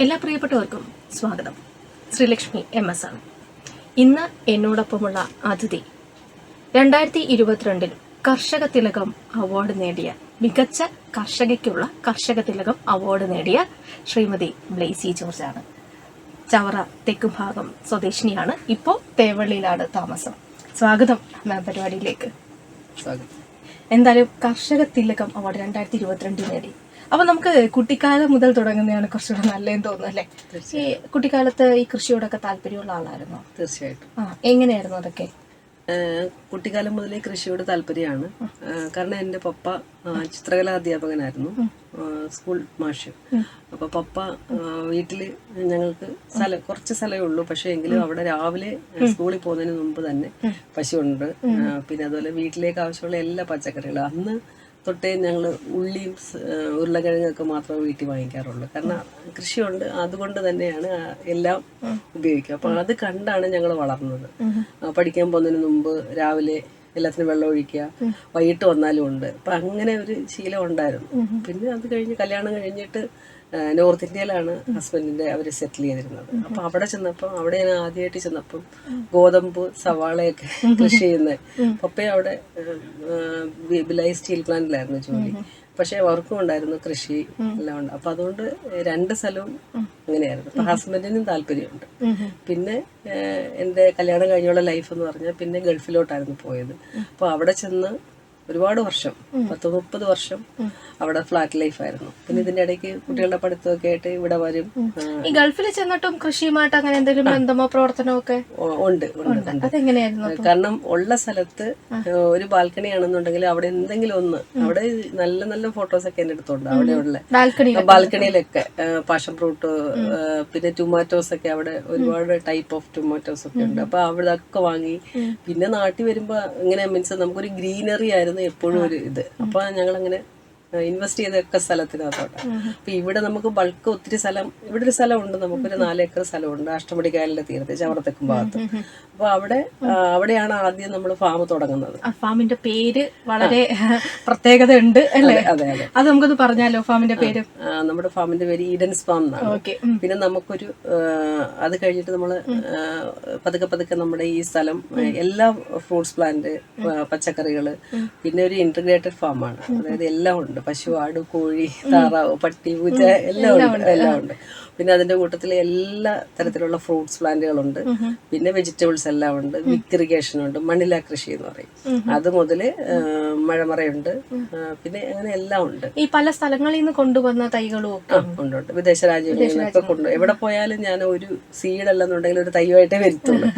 എല്ലാ പ്രിയപ്പെട്ടവർക്കും സ്വാഗതം. ശ്രീലക്ഷ്മി എം എസ് ആണ്. ഇന്ന് എന്നോടൊപ്പമുള്ള അതിഥി രണ്ടായിരത്തി ഇരുപത്തിരണ്ടിൽ കർഷക തിലകം അവാർഡ് നേടിയ മികച്ച കർഷകയ്ക്കുള്ള കർഷക തിലകം അവാർഡ് നേടിയ ശ്രീമതി ബ്ലേസി ജോർജ് ആണ്. ചവറ തെക്കുംഭാഗം സ്വദേശിനിയാണ്. ഇപ്പോൾ തേവള്ളിയിലാണ് താമസം. സ്വാഗതം മാം പരിപാടിയിലേക്ക്. സ്വാഗതം. എന്തായാലും കർഷക തിലകം അവാർഡ് രണ്ടായിരത്തി ഇരുപത്തിരണ്ടിൽ നേടി. അപ്പൊ നമുക്ക് കുട്ടിക്കാലം മുതൽ തുടങ്ങുന്നതാണ് കുറച്ചുകൂടെ നല്ലതെന്ന് തോന്നുന്നു അല്ലേ? ഈ കുട്ടിക്കാലത്ത് ഈ കൃഷിയോടൊക്കെ താല്പര്യമുള്ള ആളായിരുന്നോ? തീർച്ചയായിട്ടും. ആ എങ്ങനെയായിരുന്നു അതൊക്കെ? കുട്ടിക്കാലം മുതലേ കൃഷിയോട് താല്പര്യമാണ്. കാരണം എന്റെ പപ്പ ചിത്രകലാ അധ്യാപകനായിരുന്നു. സ്കൂൾ മാഷ്. അപ്പോൾ പപ്പ വീട്ടിൽ വീട്ടിൽ ഞങ്ങൾക്ക് സ്ഥലം കുറച്ച് സ്ഥലമേ ഉള്ളൂ. പക്ഷേ എങ്കിലും അവിടെ രാവിലെ സ്കൂളിൽ പോകുന്നതിന് മുമ്പ് തന്നെ പശുവുണ്ട് ഉണ്ട്. പിന്നെ അതുപോലെ വീട്ടിലേക്ക് ആവശ്യമുള്ള എല്ലാ പച്ചക്കറികളും. അന്ന് തൊട്ടേ ഞങ്ങൾ ഉള്ളിയും ഉരുളക്കിഴങ്ങൊക്കെ മാത്രമേ വീട്ടിൽ വാങ്ങിക്കാറുള്ളൂ. കാരണം കൃഷിയുണ്ട് അതുകൊണ്ട് തന്നെയാണ് എല്ലാം ഉപയോഗിക്കുക. അപ്പൊ അത് കണ്ടാണ് ഞങ്ങൾ വളർന്നത്. പഠിക്കാൻ പോകുന്നതിന് മുമ്പ് രാവിലെ എല്ലാത്തിനും വെള്ളം ഒഴിക്കുക. വൈകിട്ട് വന്നാലും ഉണ്ട്. അപ്പൊ അങ്ങനെ ഒരു ശീലം ഉണ്ടായിരുന്നു. പിന്നെ അത് കഴിഞ്ഞ് കല്യാണം കഴിഞ്ഞിട്ട് നോർത്ത് ഇന്ത്യയിലാണ് ഹസ്ബൻഡിന്റെ അവർ സെറ്റിൽ ചെയ്തിരുന്നത്. അപ്പൊ അവിടെ ചെന്നപ്പോൾ അവിടെ ഞാൻ ആദ്യമായിട്ട് ചെന്നപ്പം ഗോതമ്പ് സവാളയൊക്കെ കൃഷി ചെയ്യുന്നത് പപ്പയും അവിടെ ബിലൈ സ്റ്റീൽ പ്ലാന്റിലായിരുന്നു ജോലി. പക്ഷെ വർക്കും ഉണ്ടായിരുന്നു കൃഷി എല്ലാം ഉണ്ട്. അപ്പൊ അതുകൊണ്ട് രണ്ട് സ്ഥലവും അങ്ങനെയായിരുന്നു അപ്പൊ ഹസ്ബൻഡിനും താല്പര്യമുണ്ട്. പിന്നെ എന്റെ കല്യാണം കഴിഞ്ഞുള്ള ലൈഫ് എന്ന് പറഞ്ഞാൽ പിന്നെ ഗൾഫിലോട്ടായിരുന്നു പോയത്. അപ്പൊ അവിടെ ചെന്ന് ഒരുപാട് വർഷം പത്ത് മുപ്പത് വർഷം അവിടെ ഫ്ലാറ്റ് ലൈഫ് ആയിരുന്നു. പിന്നെ ഇതിന്റെ ഇടയ്ക്ക് കുട്ടികളുടെ പഠിത്തമൊക്കെ ആയിട്ട് ഇവിടെ വരും. ഈ ഗൾഫിൽ ചെന്നിട്ടും കൃഷിയുമായിട്ട് അങ്ങനെ എന്തെങ്കിലും ബന്ധമോ പ്രവർത്തനമോ ഒക്കെ ഉണ്ട് അതെങ്ങനെയായിരുന്നു കാരണം ഉള്ള സ്ഥലത്ത് ഒരു ബാൽക്കണി ആണെന്നുണ്ടെങ്കിൽ അവിടെ എന്തെങ്കിലും ഒന്ന് അവിടെ നല്ല നല്ല ഫോട്ടോസ് ഒക്കെ എന്റെ അടുത്തുണ്ട്. അവിടെയുള്ള ബാൽക്കണി ബാൽക്കണിയിലൊക്കെ പാഷൻ ഫ്രൂട്ട് പിന്നെ ടൊമാറ്റോസ് ഒക്കെ അവിടെ ഒരുപാട് ടൈപ്പ് ഓഫ് ടൊമാറ്റോസ് ഒക്കെ ഉണ്ട്. അപ്പൊ അവിടെ ഒക്കെ വാങ്ങി പിന്നെ നാട്ടിൽ വരുമ്പോ ഇങ്ങനെ മീൻസ് നമുക്കൊരു ഗ്രീനറി ആയിരുന്നു. എപ്പോഴും ഒരു ഇത്. അപ്പൊ ഞങ്ങൾ അങ്ങനെ ഇൻവെസ്റ്റ് ചെയ്തൊക്കെ സ്ഥലത്തിനകത്തോട്ട്. അപ്പൊ ഇവിടെ നമുക്ക് ബൾക്ക് ഒത്തിരി സ്ഥലം ഇവിടെ ഒരു സ്ഥലമുണ്ട് നമുക്കൊരു നാലേക്കർ സ്ഥലമുണ്ട് അഷ്ടമുടിക്കായലിന്റെ തീരത്ത് ചവറത്തെക്കും ഭാഗത്ത്. അപ്പൊ അവിടെ അവിടെയാണ് ആദ്യം നമ്മൾ ഫാം തുടങ്ങുന്നത്. ഫാമിന്റെ പേര് വളരെ പ്രത്യേകത ഉണ്ട് അല്ലേ? അതെ അതെ. അത് നമുക്കൊന്ന് പറഞ്ഞാലോ ഫാമിന്റെ പേര്? നമ്മുടെ ഫാമിന്റെ പേര് ഈഡൻസ് ഫാം എന്നാണ്. പിന്നെ നമുക്കൊരു അത് കഴിഞ്ഞിട്ട് നമ്മൾ പതുക്കെ പതുക്കെ നമ്മുടെ ഈ സ്ഥലം എല്ലാ ഫ്രൂട്ട്സ് പ്ലാന്റ് പച്ചക്കറികൾ പിന്നെ ഒരു ഇന്റഗ്രേറ്റഡ് ഫാമാണ് അതായത് എല്ലാം ഉണ്ട്. പശു ആട് കോഴി താറാവ് പട്ടി പൂച്ച എല്ലാം ഉണ്ട്. എല്ലാം ഉണ്ട്. പിന്നെ അതിന്റെ കൂട്ടത്തിൽ എല്ലാ തരത്തിലുള്ള ഫ്രൂട്ട്സ് പ്ലാന്റുകളുണ്ട്. പിന്നെ വെജിറ്റബിൾസ് എല്ലാം ഉണ്ട്. ഇറിഗേഷൻ ഉണ്ട്. മണ്ണില കൃഷി എന്ന് പറയും. അത് മുതൽ മഴമറയുണ്ട്. പിന്നെ അങ്ങനെ എല്ലാം ഉണ്ട്. ഈ പല സ്ഥലങ്ങളിൽ നിന്ന് കൊണ്ടുവന്ന തൈകളും ഉണ്ട്? ഉണ്ട് വിദേശ രാജ്യങ്ങളിൽ നിന്നൊക്കെ കൊണ്ട് എവിടെ പോയാലും ഞാൻ ഒരു സീഡ് അല്ലെന്നുണ്ടെങ്കിൽ ഒരു തൈവായിട്ടേ വരുത്തുള്ളൂ.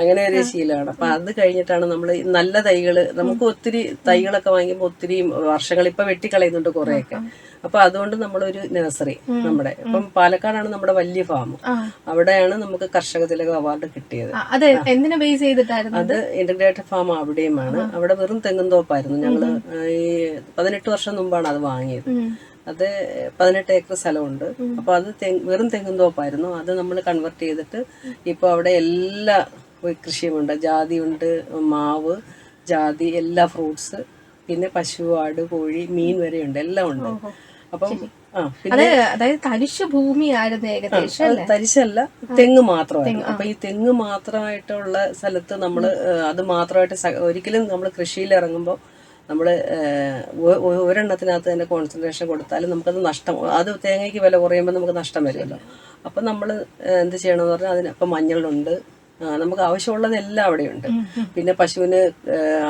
അങ്ങനെ ഒരു ശീലമാണ്. അപ്പൊ അത് കഴിഞ്ഞിട്ടാണ് നമ്മൾ നല്ല തൈകൾ നമുക്ക് ഒത്തിരി തൈകളൊക്കെ വാങ്ങിക്കുമ്പോൾ ഒത്തിരി വർഷങ്ങൾ ഇപ്പൊ വെട്ടിക്കളയുന്നുണ്ട് കുറെയൊക്കെ. അപ്പൊ അതുകൊണ്ട് നമ്മളൊരു നഴ്സറി നമ്മുടെ. ഇപ്പം പാലക്കാടാണ് നമ്മുടെ വലിയ ഫാം. അവിടെയാണ് നമുക്ക് കർഷക തിലക അവാർഡ് കിട്ടിയത്. അത് എന്തിനെ ബേസ് ചെയ്തിട്ടായിരുന്നു അത് ഇന്റഗ്രേറ്റഡ് ഫാം അവിടെയുമാണ്. അവിടെ വെറും തെങ്ങും തോപ്പായിരുന്നു. ഞങ്ങൾ ഈ പതിനെട്ട് വർഷം മുമ്പാണ് അത് വാങ്ങിയത്. അത് പതിനെട്ട് ഏക്കർ സ്ഥലമുണ്ട്. അപ്പൊ അത് വെറും തെങ്ങും തോപ്പായിരുന്നു. അത് നമ്മൾ കൺവെർട്ട് ചെയ്തിട്ട് ഇപ്പൊ അവിടെ എല്ലാ കൃഷിയുമുണ്ട്. ജാതിയുണ്ട് മാവ് ജാതി എല്ലാ ഫ്രൂട്ട്സ് പിന്നെ പശു ആട് കോഴി മീൻ വരെയുണ്ട്. എല്ലാം ഉണ്ട്. അപ്പം അത് അതായത് തരിശു ഭൂമിയായിരുന്നു ഏകദേശം തരിശല്ല തെങ്ങ് മാത്രമായിരുന്നു. അപ്പൊ ഈ തെങ്ങ് മാത്രമായിട്ടുള്ള സ്ഥലത്ത് നമ്മൾ അത് മാത്രമായിട്ട് ഒരിക്കലും നമ്മൾ കൃഷിയിൽ ഇറങ്ങുമ്പോൾ നമ്മൾ ഒരെണ്ണത്തിനകത്ത് തന്നെ കോൺസെൻട്രേഷൻ കൊടുത്താലും നമുക്കത് നഷ്ടം അത് തേങ്ങയ്ക്ക് വില കുറയുമ്പോൾ നമുക്ക് നഷ്ടം വരുമല്ലോ. അപ്പം നമ്മൾ എന്ത് ചെയ്യണമെന്ന് പറഞ്ഞാൽ അതിന് അപ്പം മഞ്ഞളുണ്ട് നമുക്ക് ആവശ്യമുള്ളതെല്ലാം അവിടെയുണ്ട്. പിന്നെ പശുവിന്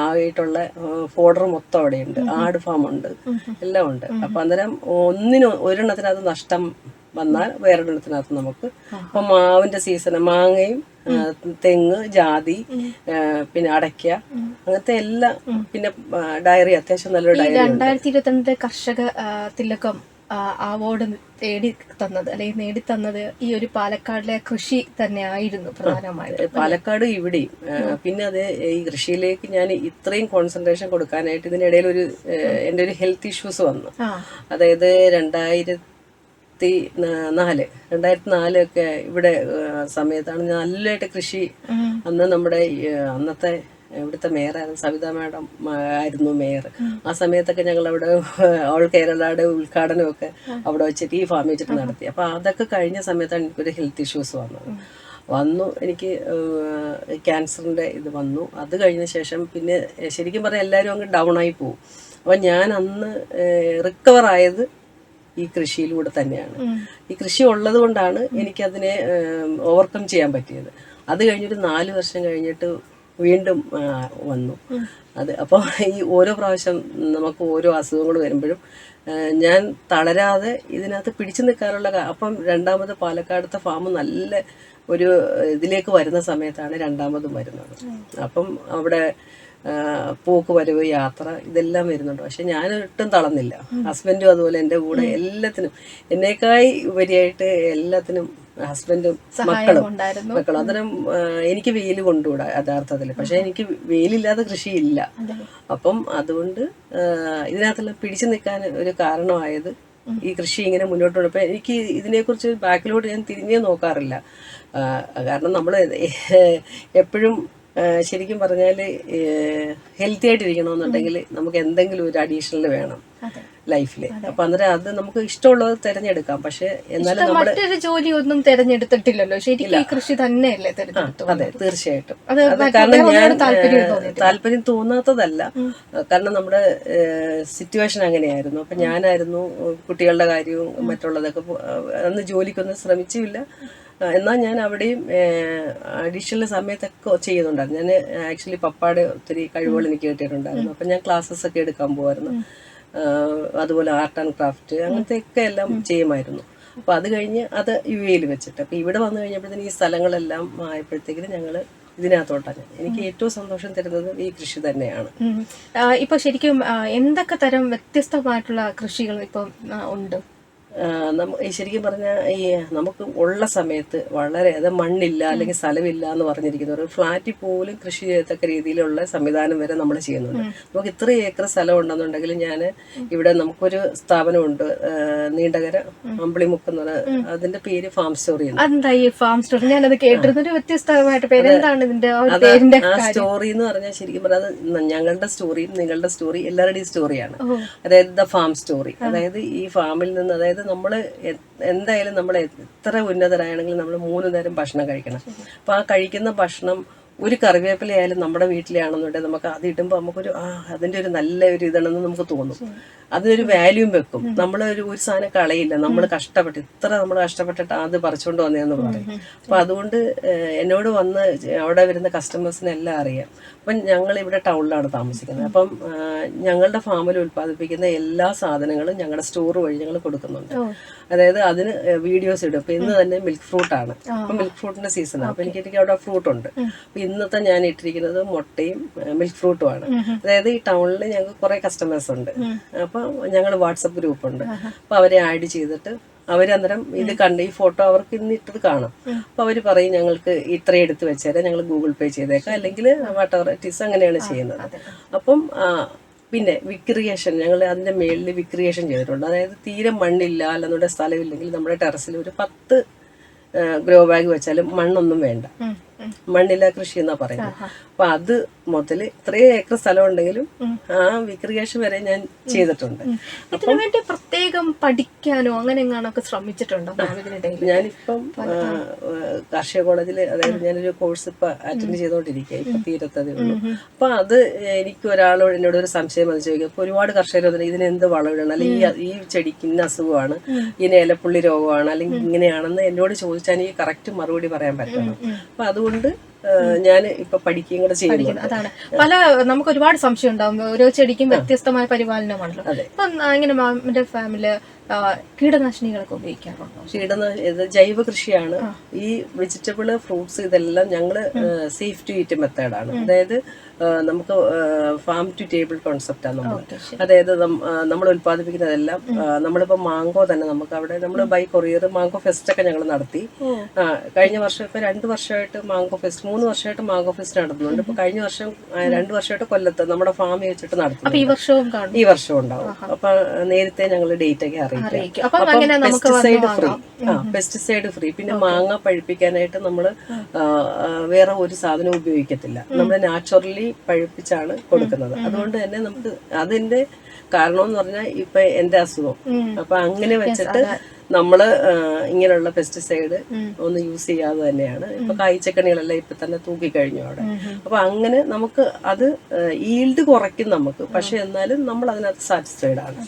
ആയിട്ടുള്ള ഫോഡർ മൊത്തം അവിടെയുണ്ട്. ആട് ഫാം ഉണ്ട്. എല്ലാം ഉണ്ട്. അപ്പൊ അന്നേരം ഒന്നിനും ഒരെണ്ണത്തിനകത്ത് നഷ്ടം വന്നാൽ വേറൊരെണ്ണത്തിനകത്ത് നമുക്ക് അപ്പൊ മാവിന്റെ സീസൺ മാങ്ങയും തെങ്ങ് ജാതി പിന്നെ അടയ്ക്ക അങ്ങനത്തെ എല്ലാം പിന്നെ ഡയറി അത്യാവശ്യം നല്ലൊരു ഡയറി രണ്ടായിരത്തി ഇരുപത്തിരണ്ട് കർഷക തിലക്കം അവാർഡ് തേടി തന്നത് അല്ലെങ്കിൽ നേടിത്തന്നത് ഈ ഒരു പാലക്കാടിലെ കൃഷി തന്നെയായിരുന്നു പ്രധാനമായിട്ട് പാലക്കാട് ഇവിടെയും പിന്നെ അത് ഈ കൃഷിയിലേക്ക് ഞാൻ ഇത്രയും കോൺസെൻട്രേഷൻ കൊടുക്കാനായിട്ട് ഇതിനിടയിൽ ഒരു എന്റെ ഒരു ഹെൽത്ത് ഇഷ്യൂസ് വന്നു. അതായത് രണ്ടായിരത്തി നാ- നാല് രണ്ടായിരത്തി നാലൊക്കെ ഇവിടെ സമയത്താണ് നല്ലതായിട്ട് കൃഷി അന്ന് നമ്മുടെ അന്നത്തെ ഇവിടുത്തെ മേയറായിരുന്നു സവിത മാഡം ആയിരുന്നു മേയർ. ആ സമയത്തൊക്കെ ഞങ്ങൾ അവിടെ ഓൾ കേരളയുടെ ഉദ്ഘാടനമൊക്കെ അവിടെ വെച്ചിട്ട് ഈ ഫാമിൽ വെച്ചിട്ട് നടത്തി. അപ്പോൾ അതൊക്കെ കഴിഞ്ഞ സമയത്താണ് എനിക്കൊരു ഹെൽത്ത് ഇഷ്യൂസ് വന്നത്. വന്നു എനിക്ക് ക്യാൻസറിന്റെ ഇത് വന്നു. അത് കഴിഞ്ഞ ശേഷം പിന്നെ ശരിക്കും പറഞ്ഞാൽ എല്ലാവരും അങ്ങ് ഡൗൺ ആയി പോകും അപ്പം ഞാൻ അന്ന് റിക്കവർ ആയത് ഈ കൃഷിയിലൂടെ തന്നെയാണ്. ഈ കൃഷി ഉള്ളത് കൊണ്ടാണ് എനിക്കതിനെ ഓവർകം ചെയ്യാൻ പറ്റിയത്. അത് കഴിഞ്ഞൊരു നാല് വർഷം കഴിഞ്ഞിട്ട് വീണ്ടും വന്നു. അത് അപ്പോൾ ഈ ഓരോ പ്രാവശ്യം നമുക്ക് ഓരോ അസുഖങ്ങൾ വരുമ്പോഴും ഞാൻ തളരാതെ ഇതിനകത്ത് പിടിച്ചു നിൽക്കാനുള്ള അപ്പം രണ്ടാമത് പാലക്കാടത്തെ ഫാം നല്ല ഒരു ഇതിലേക്ക് വരുന്ന സമയത്താണ് രണ്ടാമതും വരുന്നത്. അപ്പം അവിടെ പോക്ക് വരവ് യാത്ര ഇതെല്ലാം വരുന്നുണ്ട്. പക്ഷെ ഞാൻ ഒട്ടും തളർന്നില്ല. ഹസ്ബൻഡും അതുപോലെ എന്റെ കൂടെ എല്ലാത്തിനും. എന്നേക്കായി ഉപരിയായിട്ട് എല്ലാത്തിനും ഹസ്ബൻഡും മക്കളും മക്കളും. അന്നേരം എനിക്ക് വെയിൽ കൊണ്ടുകൂടാ യഥാർത്ഥത്തിൽ. പക്ഷെ എനിക്ക് വെയിലില്ലാതെ കൃഷിയില്ല. അപ്പം അതുകൊണ്ട് ഇതിനകത്തെല്ലാം പിടിച്ചു നിൽക്കാൻ ഒരു കാരണമായത് ഈ കൃഷി ഇങ്ങനെ മുന്നോട്ട് കൊണ്ടപ്പോൾ എനിക്ക് ഇതിനെക്കുറിച്ച് ബാക്കിലോട്ട് ഞാൻ തിരിഞ്ഞേ നോക്കാറില്ല. കാരണം നമ്മൾ എപ്പോഴും ശരിക്കും പറഞ്ഞാൽ ഹെൽത്തി ആയിട്ടിരിക്കണമെന്നുണ്ടെങ്കിൽ നമുക്ക് എന്തെങ്കിലും ഒരു അഡീഷണൽ വേണം. ലൈഫിൽ അപ്പൊ അന്നേരം അത് നമുക്ക് ഇഷ്ടമുള്ളത് തിരഞ്ഞെടുക്കാം. പക്ഷെ എന്നാലും മറ്റൊരു ജോലി ഒന്നും തെരഞ്ഞെടുത്തിട്ടില്ലല്ലോ. ശരിക്കും കൃഷി തന്നെയല്ലേ അതെ തീർച്ചയായിട്ടും. കാരണം ഞാൻ താല്പര്യം തോന്നാത്തതല്ല. കാരണം നമ്മുടെ സിറ്റുവേഷൻ അങ്ങനെയായിരുന്നു. അപ്പൊ ഞാനായിരുന്നു കുട്ടികളുടെ കാര്യവും മറ്റുള്ളതൊക്കെ അന്ന് ജോലിക്കൊന്നും ശ്രമിച്ചില്ല. എന്നാൽ ഞാൻ അവിടെയും അഡീഷണൽ സമയത്തൊക്കെ ചെയ്യുന്നുണ്ടായിരുന്നു. ഞാൻ ആക്ച്വലി പപ്പാടെ ഒത്തിരി കഴിവുകൾ എനിക്ക് കിട്ടിയിട്ടുണ്ടായിരുന്നു. അപ്പം ഞാൻ ക്ലാസ്സസ് ഒക്കെ എടുക്കാൻ പോകുമായിരുന്നു അതുപോലെ ആർട്ട് ആൻഡ് ക്രാഫ്റ്റ് അങ്ങനത്തെ ഒക്കെ എല്ലാം ചെയ്യുമായിരുന്നു. അപ്പോൾ അത് കഴിഞ്ഞ് അത് യു എയിൽ വെച്ചിട്ട്. അപ്പോൾ ഇവിടെ വന്നു കഴിഞ്ഞപ്പോഴത്തേന് ഈ സ്ഥലങ്ങളെല്ലാം ആയപ്പോഴത്തേക്കിന് ഞങ്ങൾ ഇതിനകത്തോട്ടാണ് എനിക്ക് ഏറ്റവും സന്തോഷം തരുന്നത് ഈ കൃഷി തന്നെയാണ്. ഇപ്പൊ ശരിക്കും എന്തൊക്കെ തരം വ്യത്യസ്തമായിട്ടുള്ള കൃഷികൾ ഇപ്പം ഉണ്ട്? ശരിക്കും പറഞ്ഞാൽ ഈ നമുക്ക് ഉള്ള സമയത്ത് വളരെ അത് മണ്ണില്ല അല്ലെങ്കിൽ സ്ഥലമില്ല എന്ന് പറഞ്ഞിരിക്കുന്ന ഒരു ഫ്ലാറ്റിൽ പോലും കൃഷി ചെയ്യത്തക്ക രീതിയിലുള്ള സംവിധാനം വരെ നമ്മൾ ചെയ്യുന്നുണ്ട്. നമുക്ക് ഇത്ര ഏക്കർ സ്ഥലം ഉണ്ടെന്നുണ്ടെങ്കിൽ ഞാൻ ഇവിടെ നമുക്കൊരു സ്ഥാപനമുണ്ട് നീണ്ടകര അമ്പിളിമുക്ക് എന്ന് പറഞ്ഞ അതിന്റെ പേര് ഫാം സ്റ്റോറി ഈ ഫാം ഞാനത് വ്യത്യസ്തമായിട്ട് പേര്. എന്താണ് ഇതിന്റെ ആ സ്റ്റോറി എന്ന് പറഞ്ഞാൽ ശരിക്കും പറഞ്ഞാൽ അത് ഞങ്ങളുടെ സ്റ്റോറിയും നിങ്ങളുടെ സ്റ്റോറി എല്ലാവരുടെയും സ്റ്റോറിയാണ്. അതായത് ദ ഫാം സ്റ്റോറി. അതായത് ഈ ഫാമിൽ നിന്ന് അതായത് നമ്മൾ എന്തായാലും നമ്മൾ എത്ര ഉന്നതരാണെങ്കിലും നമ്മൾ മൂന്ന് നേരം ഭക്ഷണം കഴിക്കണം. അപ്പൊ ആ കഴിക്കുന്ന ഭക്ഷണം ഒരു കറിവേപ്പില ആയാലും നമ്മുടെ വീട്ടിലാണെന്നുണ്ടെങ്കിൽ നമുക്ക് അത് ഇടുമ്പോൾ നമുക്കൊരു ആ അതിന്റെ ഒരു നല്ല ഒരു ഇതാണെന്ന് നമുക്ക് തോന്നും. അതിനൊരു വാല്യൂം വെക്കും. നമ്മൾ ഒരു ഒരു സാധനം കളയില്ല. നമ്മൾ കഷ്ടപ്പെട്ട് ഇത്ര നമ്മൾ കഷ്ടപ്പെട്ടിട്ട് അത് പറിച്ചുകൊണ്ട് വന്നതെന്ന് പറയും. അപ്പൊ അതുകൊണ്ട് എന്നോട് വന്ന് അവിടെ വരുന്ന കസ്റ്റമേഴ്സിനെല്ലാം അറിയാം. അപ്പം ഞങ്ങൾ ഇവിടെ ടൗണിലാണ് താമസിക്കുന്നത്. അപ്പം ഞങ്ങളുടെ ഫാമിൽ ഉൽപ്പാദിപ്പിക്കുന്ന എല്ലാ സാധനങ്ങളും ഞങ്ങളുടെ സ്റ്റോർ വഴി ഞങ്ങൾ കൊടുക്കുന്നുണ്ട്. അതായത് അതിന് വീഡിയോസ് ഇടും. അപ്പൊ ഇന്ന് തന്നെ മിൽക്ക് ഫ്രൂട്ട് ആണ്. അപ്പൊ മിൽക്ക് ഫ്രൂട്ടിന്റെ സീസണാണ് അപ്പൊ എനിക്ക് എനിക്ക് അവിടെ ഫ്രൂട്ട് ഉണ്ട്. അപ്പൊ ഇന്നത്തെ ഞാൻ ഇട്ടിരിക്കുന്നത് മുട്ടയും മിൽക്ക് ഫ്രൂട്ടും ആണ്. അതായത് ഈ ടൗണിൽ ഞങ്ങൾക്ക് കുറെ കസ്റ്റമേഴ്സ് ഉണ്ട്. അപ്പൊ ഞങ്ങൾ വാട്സപ്പ് ഗ്രൂപ്പ് ഉണ്ട്. അപ്പൊ അവരെ ആഡ് ചെയ്തിട്ട് അവരന്നേരം ഇത് കണ്ട് ഈ ഫോട്ടോ അവർക്ക് ഇന്ന് ഇട്ടത് കാണാം. അപ്പൊ അവർ പറയും ഞങ്ങൾക്ക് ഇത്രയും എടുത്ത് വെച്ചേരാം ഞങ്ങൾ ഗൂഗിൾ പേ ചെയ്തേക്കാം. അല്ലെങ്കിൽ വാട്ടർ ഇറ്റ് അങ്ങനെയാണ് ചെയ്യുന്നത്. അപ്പം പിന്നെ വിക്രിയേഷൻ ഞങ്ങൾ അതിന്റെ മേളിൽ വിക്രിയേഷൻ ചെയ്തിട്ടുണ്ട്. അതായത് തീരെ മണ്ണില്ല അല്ലെന്നുള്ള സ്ഥലമില്ലെങ്കിൽ നമ്മുടെ ടെറസിൽ ഒരു പത്ത് ഗ്രോ ബാഗ് വെച്ചാലും മണ്ണൊന്നും വേണ്ട. മണ്ണില്ല കൃഷി എന്നാ പറയുന്നത് അപ്പൊ അത് മുതൽ ഇത്രയും ഏക്കർ സ്ഥലം ഉണ്ടെങ്കിലും ആ വിക്രിയേഷൻ വരെ ഞാൻ ചെയ്തിട്ടുണ്ട്. ഇതിനു വേണ്ടി പ്രത്യേകം പഠിക്കാനോ അങ്ങനെ എങ്ങാനൊക്കെ ശ്രമിച്ചിട്ടുണ്ടോ ഞാനിപ്പം കാർഷിക കോളേജിൽ അതായത് ഞാനൊരു കോഴ്സ് ഇപ്പൊ അറ്റൻഡ് ചെയ്തോണ്ടിരിക്കുക ഇപ്പൊ തീരത്തതേ ഉള്ളൂ. അപ്പൊ അത് എനിക്ക് ഒരാളോട് എന്നോട് ഒരു സംശയം അത് ചോദിക്കും അപ്പൊ ഒരുപാട് കർഷകർ ഇതിന് എന്ത് വളമിടണം അല്ലെങ്കിൽ ഈ- ഈ ചെടിക്ക് ഇന്ന അസുഖമാണ് ഇതിന് ഇലപ്പുള്ളി രോഗമാണ് അല്ലെങ്കിൽ ഇങ്ങനെയാണെന്ന് എന്നോട് ചോദിച്ചാൽ എനിക്ക് കറക്റ്റ് മറുപടി പറയാൻ പറ്റണം. അപ്പൊ അതുകൊണ്ട് ഞാൻ ഇപ്പൊ പഠിക്കുകയും കൂടെ ചെയ്യുന്നു അതാണ്. പല നമുക്ക് ഒരുപാട് സംശയം ഉണ്ടാവും ഓരോ ചെടിക്കും വ്യത്യസ്തമായ പരിപാലനമാണല്ലോ. ഇപ്പൊ ഇങ്ങനെ മാമിന്റെ ഫാമിൽ കീടനാശിനികളൊക്കെ ഉപയോഗിക്കാറുണ്ടോ? കീടനാശിനി ജൈവ കൃഷിയാണ്. ഈ വെജിറ്റബിൾ ഫ്രൂട്ട്സ് ഇതെല്ലാം ഞങ്ങൾ സേഫ് ടു ഈറ്റ് മെത്തേഡാണ്. അതായത് നമുക്ക് ഫാം ടു ടേബിൾ കോൺസെപ്റ്റാണ് നമ്മൾ അതായത് നമ്മൾ ഉത്പാദിപ്പിക്കുന്നതെല്ലാം നമ്മളിപ്പോൾ നമ്മളിപ്പോ മാങ്കോ തന്നെ നമുക്ക് അവിടെ നമ്മൾ ബൈ കൊറിയർ മാങ്കോ ഫെസ്റ്റ് ഒക്കെ ഞങ്ങൾ നടത്തി കഴിഞ്ഞ വർഷം ഇപ്പൊ രണ്ട് വർഷമായിട്ട് മാങ്കോ ഫെസ്റ്റ് മൂന്ന് വർഷമായിട്ട് മാങ്കോ ഫെസ്റ്റ് നടത്തുന്നുണ്ട്. ഇപ്പൊ കഴിഞ്ഞ വർഷം രണ്ട് വർഷമായിട്ട് കൊല്ലത്ത് നമ്മുടെ ഫാമിൽ വെച്ചിട്ട് നടത്തുന്നു ഈ വർഷവും കാണും. ഈ വർഷവും ഉണ്ടാവും. അപ്പൊ നേരത്തെ ഞങ്ങൾ ഡേറ്റ് ഒക്കെ അറിയിക്കാം അറിയിക്കും. അപ്പൊ പെസ്റ്റിസൈഡ് ഫ്രീ ആ പെസ്റ്റിസൈഡ് ഫ്രീ പിന്നെ മാങ്ങ പഴുപ്പിക്കാനായിട്ട് നമ്മൾ വേറെ ഒരു സാധനം ഉപയോഗിക്കത്തില്ല. നമ്മൾ നാച്ചുറലി പഴുപ്പിച്ചാണ് കൊടുക്കുന്നത്. അതുകൊണ്ട് തന്നെ നമുക്ക് അതിന്റെ കാരണം എന്ന് പറഞ്ഞാൽ ഇപ്പൊ എന്റെ അസുഖം. അപ്പൊ അങ്ങനെ വെച്ചിട്ട് നമ്മൾ ആ, ഇങ്ങനെയുള്ള പെസ്റ്റിസൈഡ് ഒന്ന് യൂസ് ചെയ്യാതെ തന്നെയാണ്. ഇപ്പൊ കായ്ച്ചക്കണികളെല്ലാം ഇപ്പൊ തന്നെ തൂക്കി കഴിഞ്ഞു അവിടെ അപ്പൊ അങ്ങനെ നമുക്ക് അത് ഈൽഡ് കുറയ്ക്കും നമുക്ക്. പക്ഷെ എന്നാലും നമ്മൾ അതിനകത്ത് സാറ്റിസ്ഫൈഡ് ആണ്.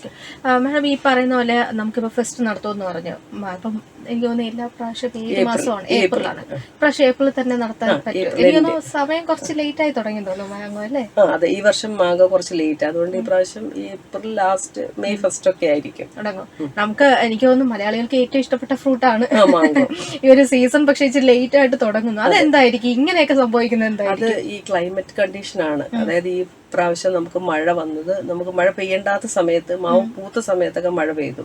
മാഡം ഈ പറയുന്ന പോലെ നമുക്കിപ്പോ ഫെസ്റ്റ് നടത്തുമെന്ന് പറഞ്ഞു. അപ്പം എനിക്ക് തോന്നുന്നു എല്ലാ പ്രാവശ്യം ഏഴ് മാസമാണ്. ഏപ്രിലാണ് പ്രാവശ്യം ഏപ്രിൽ തന്നെ നടത്താൻ പറ്റും. എനിക്ക് തോന്നുന്നു സമയം കുറച്ച് ലേറ്റ് ആയി തുടങ്ങി തോന്നുന്നു മാങ്ങോ അല്ലേ? അതെ. ഈ വർഷം മാങ്ങ കുറച്ച് ലേറ്റ് അതുകൊണ്ട് ഈ പ്രാവശ്യം ഏപ്രിൽ ലാസ്റ്റ് മെയ് ഫസ്റ്റ് ഒക്കെ ആയിരിക്കും. തുടങ്ങും നമുക്ക് എനിക്ക് തോന്നുന്നു മലയാളികൾക്ക് ഏറ്റവും ഇഷ്ടപ്പെട്ട ഫ്രൂട്ടാണ് ഈ ഒരു സീസൺ പക്ഷെ ഇച്ചിരി ലേറ്റ് ആയിട്ട് തുടങ്ങുന്നു. അതെന്തായിരിക്കും? ഇങ്ങനെയൊക്കെ സംഭവിക്കുന്നത് എന്തായിരിക്കും? അത് ഈ ക്ലൈമറ്റ് കണ്ടീഷൻ ആണ്. അതായത് ഈ പ്രാവശ്യം നമുക്ക് മഴ വന്നത് നമുക്ക് മഴ പെയ്യേണ്ടാത്ത സമയത്ത് മാവ് പൂത്ത സമയത്തൊക്കെ മഴ പെയ്തു.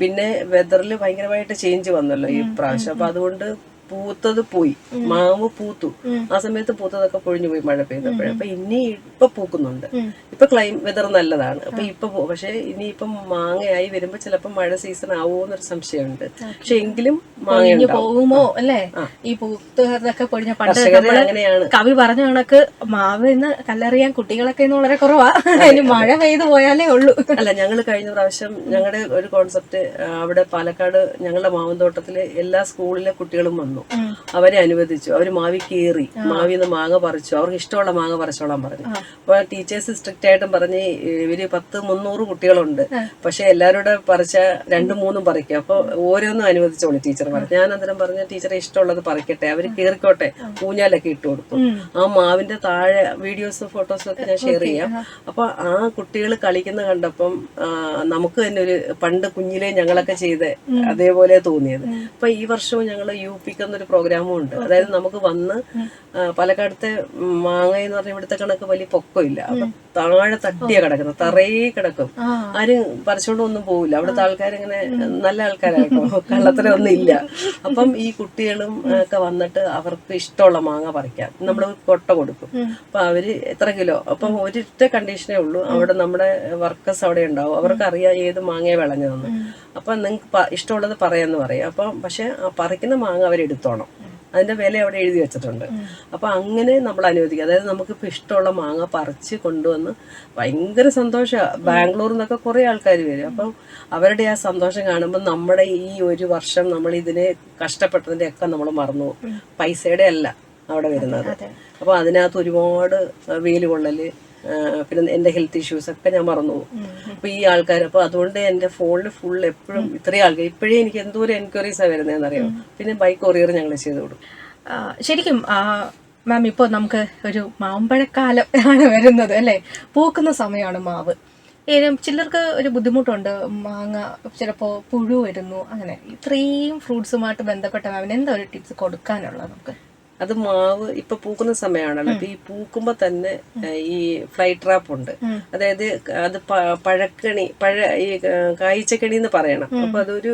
പിന്നെ വെതറിൽ ഭയങ്കരമായിട്ട് ചേഞ്ച് വന്നല്ലോ ഈ പ്രാവശ്യം. അപ്പൊ അതുകൊണ്ട് പൂത്തത് പോയി. മാവ് പൂത്തു. ആ സമയത്ത് പൂത്തതൊക്കെ പൊഴിഞ്ഞു പോയി മഴ പെയ്തപ്പോഴേ. അപ്പൊ ഇനി ഇപ്പൊ പൂക്കുന്നുണ്ട്. ഇപ്പൊ ക്ലൈം വെതർ നല്ലതാണ്. അപ്പൊ ഇപ്പൊ പക്ഷെ ഇനിയിപ്പം മാങ്ങയായി വരുമ്പോ ചിലപ്പോ മഴ സീസൺ ആവുമോ എന്നൊരു സംശയമുണ്ട് പക്ഷെ എങ്കിലും മാങ്ങ പോകുമോ അല്ലേ? ഈ പൂത്തതൊക്കെ പൊഴിഞ്ഞ പണ്ട് അങ്ങനെയാണ്. കവി പറഞ്ഞ കണക്ക് മാവ് ഇന്ന് കല്ലെറിയാൻ കുട്ടികളൊക്കെ ഇന്ന് വളരെ കുറവാ. ഇനി മഴ പെയ്തു പോയാലേ ഉള്ളൂ. അല്ല ഞങ്ങൾ കഴിഞ്ഞ പ്രാവശ്യം ഞങ്ങളുടെ ഒരു കോൺസെപ്റ്റ് അവിടെ പാലക്കാട് ഞങ്ങളുടെ മാവന്തോട്ടത്തിലെ എല്ലാ സ്കൂളിലെ കുട്ടികളും വന്നു. അവരെ അനുവദിച്ചു. അവർ മാവി കീറി. മാവിന്ന് മാങ്ങ പറിച്ചു. അവർക്ക് ഇഷ്ടമുള്ള മാങ്ങ പറിച്ചോളാൻ പറഞ്ഞു. അപ്പൊ ടീച്ചേഴ്സ് സ്ട്രിക്റ്റ് ആയിട്ടും പറഞ്ഞ് ഇവർ പത്ത് മുന്നൂറ് കുട്ടികളുണ്ട്. പക്ഷെ എല്ലാവരുടെ പറിച്ച രണ്ടും മൂന്നും പറിക്കും. അപ്പൊ ഓരോന്നും അനുവദിച്ചോളൂ ടീച്ചർ പറഞ്ഞു. ഞാൻ അന്നേരം പറഞ്ഞ ടീച്ചറെ ഇഷ്ടമുള്ളത് പറിക്കട്ടെ. അവർ കീറിക്കോട്ടെ. ഊഞ്ഞാലൊക്കെ ഇട്ട് കൊടുക്കും. ആ മാവിന്റെ താഴെ വീഡിയോസും ഫോട്ടോസും ഒക്കെ ഞാൻ ഷെയർ ചെയ്യാം. അപ്പൊ ആ കുട്ടികൾ കളിക്കുന്ന കണ്ടപ്പം നമുക്ക് തന്നെ ഒരു പണ്ട് കുഞ്ഞിലെ ഞങ്ങളൊക്കെ ചെയ്ത് അതേപോലെ തോന്നിയത്. അപ്പൊ ഈ വർഷവും ഞങ്ങൾ യു പിക്ക് എന്നൊരു പ്രോഗ്രാമും ഉണ്ട്. അതായത് നമുക്ക് വന്ന് പാലക്കാടത്തെ മാങ്ങ എന്ന് പറഞ്ഞ ഇവിടുത്തെ കണക്ക് വലിയ പൊക്കമില്ല. അപ്പൊ താഴെ തട്ടിയാ കിടക്കുന്നത് തറയെ കിടക്കും. ആരും പറിച്ചോണ്ട് ഒന്നും പോവില്ല. അവിടുത്തെ ആൾക്കാരിങ്ങനെ നല്ല ആൾക്കാരാട്ടോ കള്ളത്തരമൊന്നും ഇല്ല അപ്പം ഈ കുട്ടികളും ഒക്കെ വന്നിട്ട് അവർക്ക് ഇഷ്ടമുള്ള മാങ്ങ പറിക്കാം. നമ്മൾ കൊട്ട കൊടുക്കും. അപ്പൊ അവർ എത്ര കിലോ? അപ്പം ഒരിറ്റ കണ്ടീഷനേ ഉള്ളൂ. അവിടെ നമ്മുടെ വർക്കേഴ്സ് അവിടെ ഉണ്ടാവും. അവർക്ക് അറിയാം ഏത് മാങ്ങയെ വിളഞ്ഞതെന്ന്. അപ്പൊ നിങ്ങൾക്ക് ഇഷ്ടമുള്ളത് പറയാന്ന് പറയും. അപ്പം പക്ഷെ പറിക്കുന്ന മാങ്ങ അവരെടുത്തോണം അതിന്റെ വില അവിടെ എഴുതി വെച്ചിട്ടുണ്ട്. അപ്പൊ അങ്ങനെ നമ്മൾ അനുവദിക്കുക അതായത് നമുക്കിപ്പോൾ ഇഷ്ടമുള്ള മാങ്ങ പറിച്ച് കൊണ്ടുവന്ന് ഭയങ്കര സന്തോഷമാണ് ബാംഗ്ലൂരിൽ നിന്നൊക്കെ കുറെ ആൾക്കാർ വരും. അപ്പം അവരുടെ ആ സന്തോഷം കാണുമ്പോൾ നമ്മുടെ ഈ ഒരു വർഷം നമ്മൾ ഇതിനെ കഷ്ടപ്പെട്ടതിന്റെ ഒക്കെ നമ്മൾ മറന്നു. പൈസയുടെ അല്ല. അവിടെ വരുന്നത്. അപ്പൊ അതിനകത്ത് ഒരുപാട് വെയിൽ കൊള്ളൽ പിന്നെ എന്റെ ഹെൽത്ത് ഇഷ്യൂസ് ഒക്കെ ഞാൻ മറന്നു അപ്പോൾ അപ്പൊ ഈ ആൾക്കാർ അപ്പൊ അതുകൊണ്ട് എന്റെ ഫോണിൽ ഫുൾ എപ്പോഴും ഇത്രയും ആൾക്കാർ ഇപ്പോഴേ എനിക്ക് എന്തോരം എൻക്വയറീസാണ് വരുന്നതെന്ന് അറിയാം പിന്നെ ബൈക്ക് കൊറിയർ ഞങ്ങൾ ചെയ്തു കൊടുക്കും. ശരിക്കും മാം ഇപ്പോൾ നമുക്ക് ഒരു മാമ്പഴക്കാലം ആണ് വരുന്നത് അല്ലേ? പൂക്കുന്ന സമയമാണ് മാവ്. ചിലർക്ക് ഒരു ബുദ്ധിമുട്ടുണ്ട് മാങ്ങ ചിലപ്പോൾ പുഴു വരുന്നു അങ്ങനെ ഇത്രയും ഫ്രൂട്ട്സുമായിട്ട് ബന്ധപ്പെട്ട മാമിന് എന്താ ഒരു ടിപ്സ് കൊടുക്കാനുള്ളത് നമുക്ക്? അത് മാവ് ഇപ്പൊ പൂക്കുന്ന സമയമാണല്ലോ അപ്പൊ ഈ പൂക്കുമ്പോ തന്നെ ഈ ഫ്ലൈ ട്രാപ്പ് ഉണ്ട്. അതായത് അത് പഴക്കണി പഴ ഈ കായ്ച്ചക്കണി എന്ന് പറയണം. അപ്പൊ അതൊരു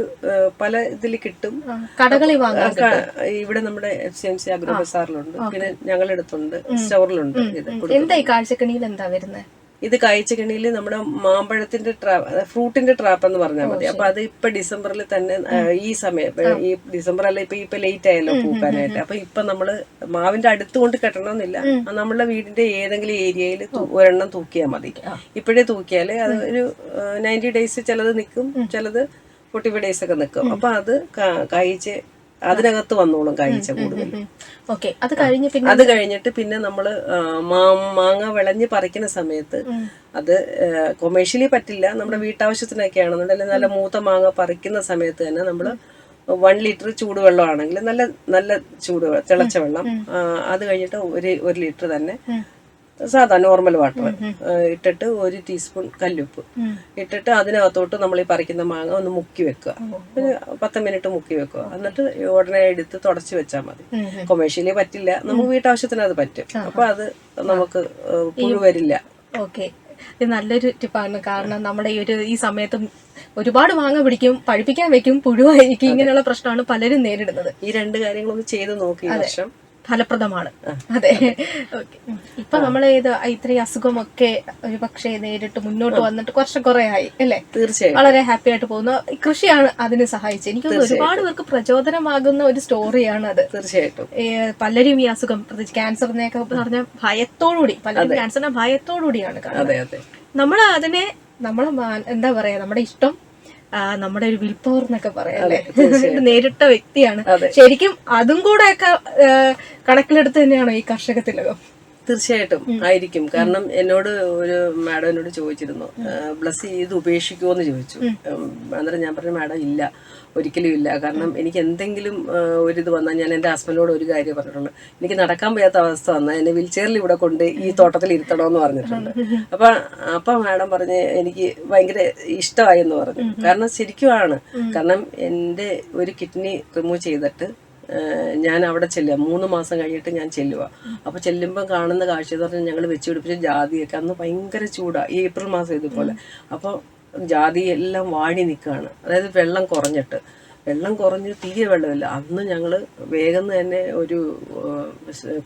പല ഇതിൽ കിട്ടും. കടകളി കടകളിൽ ഇവിടെ നമ്മുടെ F C M C agro ബസാറിലുണ്ട്. പിന്നെ ഞങ്ങളെടുത്തുണ്ട് സ്റ്റോറിലുണ്ട് ഇത്. എന്താ ഈ കാഴ്ചക്കണിയിൽ എന്താ വരുന്നത് ഇത് കഴിച്ചിട്ടുണ്ടെങ്കിൽ നമ്മുടെ മാമ്പഴത്തിന്റെ ട്രാപ്പ് ഫ്രൂട്ടിന്റെ ട്രാപ്പ് എന്ന് പറഞ്ഞാൽ മതി. അപ്പൊ അത് ഇപ്പൊ ഡിസംബറിൽ തന്നെ ഈ സമയം ഈ ഡിസംബർ അല്ല ഇപ്പൊ ഇപ്പൊ ലേറ്റ് ആയല്ലോ പൂക്കാനായിട്ട്. അപ്പൊ ഇപ്പൊ നമ്മൾ മാവിന്റെ അടുത്ത് കൊണ്ട് കെട്ടണമെന്നില്ല നമ്മുടെ നമ്മളുടെ വീടിന്റെ ഏതെങ്കിലും ഏരിയയിൽ ഒരെണ്ണം തൂക്കിയാൽ മതി. ഇപ്പോഴേ തൂക്കിയാൽ അത് ഒരു നയന്റി ഡേയ്സ് ചിലത് നിൽക്കും ചിലത് ഫോർട്ടി ഫൈവ് ഡേയ്സ് ഒക്കെ നിൽക്കും അപ്പൊ അത് കാ- കായ്ച്ച് അതിനകത്ത് വന്നോളും കാഴ്ച കൂടുതൽ ഓക്കെ അത് കഴിഞ്ഞ് പിന്നെ അത് കഴിഞ്ഞിട്ട് പിന്നെ മാ- മാങ്ങ വിളഞ്ഞ് പറിക്കുന്ന സമയത്ത് അത് കൊമേഴ്ഷ്യലി പറ്റില്ല. നമ്മുടെ വീട്ടാവശ്യത്തിനൊക്കെ ആണെന്നുണ്ടെങ്കിൽ നല്ല മൂത്ത മാങ്ങ പറിക്കുന്ന സമയത്ത് തന്നെ നമ്മൾ വൺ ലിറ്റർ ചൂടുവെള്ളമാണെങ്കിൽ നല്ല നല്ല ചൂട് തിളച്ച വെള്ളം. അത് കഴിഞ്ഞിട്ട് ഒരു ഒരു ലിറ്റർ തന്നെ സാധാ നോർമൽ വാട്ടർ ഇട്ടിട്ട് ഒരു ടീസ്പൂൺ കല്ലുപ്പ്. ഇട്ടിട്ട് അതിനകത്തോട്ട് നമ്മൾ ഈ പറിക്കുന്ന മാങ്ങ ഒന്ന് മുക്കി വെക്കുക. ഒരു പത്ത് മിനിറ്റ് മുക്കി വെക്കുക. എന്നിട്ട് ഉടനെ എടുത്ത് തുടച്ചു വെച്ചാൽ മതി. കൊമേഴ്ഷ്യലി പറ്റില്ല. നമുക്ക് വീട്ടാവശ്യത്തിന് അത് പറ്റും. അപ്പൊ അത് നമുക്ക് പുഴു വരില്ല. ഓക്കെ. ഇത് നല്ലൊരു ടിപ്പാണ് കാരണം നമ്മുടെ ഈ ഒരു ഈ സമയത്ത് ഒരുപാട് മാങ്ങ പിടിക്കും പഴുപ്പിക്കാൻ വെക്കും പുഴുവായിരിക്കും ഇങ്ങനെയുള്ള പ്രശ്നമാണ് പലരും നേരിടുന്നത്. ഈ രണ്ട് കാര്യങ്ങളൊന്ന് ചെയ്ത് നോക്കി വർഷം. ഫലപ്രദമാണ്. അതെ. ഓക്കെ. ഇപ്പൊ നമ്മൾ ഇത് ഇത്രയും അസുഖമൊക്കെ ഒരു പക്ഷേ നേരിട്ട് മുന്നോട്ട് വന്നിട്ട് കുറച്ച് കുറെ ആയി അല്ലേ? തീർച്ചയായും. വളരെ ഹാപ്പി ആയിട്ട് പോകുന്നു. കൃഷിയാണ് അതിന് സഹായിച്ചത്. എനിക്ക് ഒരുപാട് പേർക്ക് പ്രചോദനമാകുന്ന ഒരു സ്റ്റോറിയാണ് അത്. തീർച്ചയായിട്ടും. പലരും ഈ അസുഖം പ്രത്യേകിച്ച് ക്യാൻസറിനെയൊക്കെ പറഞ്ഞ ഭയത്തോടുകൂടി പലരും ക്യാൻസറിനെ ഭയത്തോടുകൂടിയാണ് കാണുന്നത്. നമ്മൾ അതിനെ നമ്മൾ എന്താ പറയാ നമ്മുടെ ഇഷ്ടം നമ്മുടെ ഒരു വിൽ പവർ എന്നൊക്കെ പറയാം നേരിട്ട വ്യക്തിയാണ്. ശരിക്കും അതും കൂടെ ഒക്കെ കണക്കിലെടുത്ത് തന്നെയാണോ ഈ കർഷക തിലകം തീർച്ചയായിട്ടും ആയിരിക്കും. കാരണം എന്നോട് ഒരു മാഡം എന്നോട് ചോദിച്ചിരുന്നു ബ്ലസ് ഇത് ഉപേക്ഷിക്കുമോ എന്ന് ചോദിച്ചു. അന്നേരം ഞാൻ പറഞ്ഞു മാഡം ഇല്ല. ഒരിക്കലും ഇല്ല. കാരണം എനിക്ക് എന്തെങ്കിലും ഒരു ഒരിത് വന്നാൽ ഞാൻ എന്റെ ഹസ്ബൻഡിനോട് ഒരു കാര്യം പറഞ്ഞിട്ടുണ്ട്. എനിക്ക് നടക്കാൻ വയ്യാത്ത അവസ്ഥ വന്നാൽ എന്നെ വീൽചെയറിൽ ഇവിടെ കൊണ്ട് ഈ തോട്ടത്തിൽ ഇരുത്തണമെന്ന് പറഞ്ഞിട്ടുണ്ട്. അപ്പൊ അപ്പൊ മാഡം പറഞ്ഞ് എനിക്ക് ഭയങ്കര ഇഷ്ടമായി എന്ന് പറഞ്ഞു കാരണം ശരിക്കുമാണ്. കാരണം എന്റെ ഒരു കിഡ്നി റിമൂവ് ചെയ്തിട്ട് ഞാൻ അവിടെ ചെല്ലുക. മൂന്ന് മാസം കഴിഞ്ഞിട്ട് ഞാൻ ചെല്ലുക അപ്പോൾ ചെല്ലുമ്പോൾ കാണുന്ന കാഴ്ച എന്ന് പറഞ്ഞാൽ ഞങ്ങൾ വെച്ച് പിടിപ്പിച്ച ജാതിയൊക്കെ അന്ന് ഭയങ്കര ചൂടാണ് ഈ ഏപ്രിൽ മാസം ഇതുപോലെ. അപ്പോൾ ജാതി എല്ലാം വാടി നിൽക്കുകയാണ് അതായത് വെള്ളം കുറഞ്ഞിട്ട്. വെള്ളം കുറഞ്ഞ് തീരെ വെള്ളമില്ല. അന്ന് ഞങ്ങൾ വേഗം തന്നെ ഒരു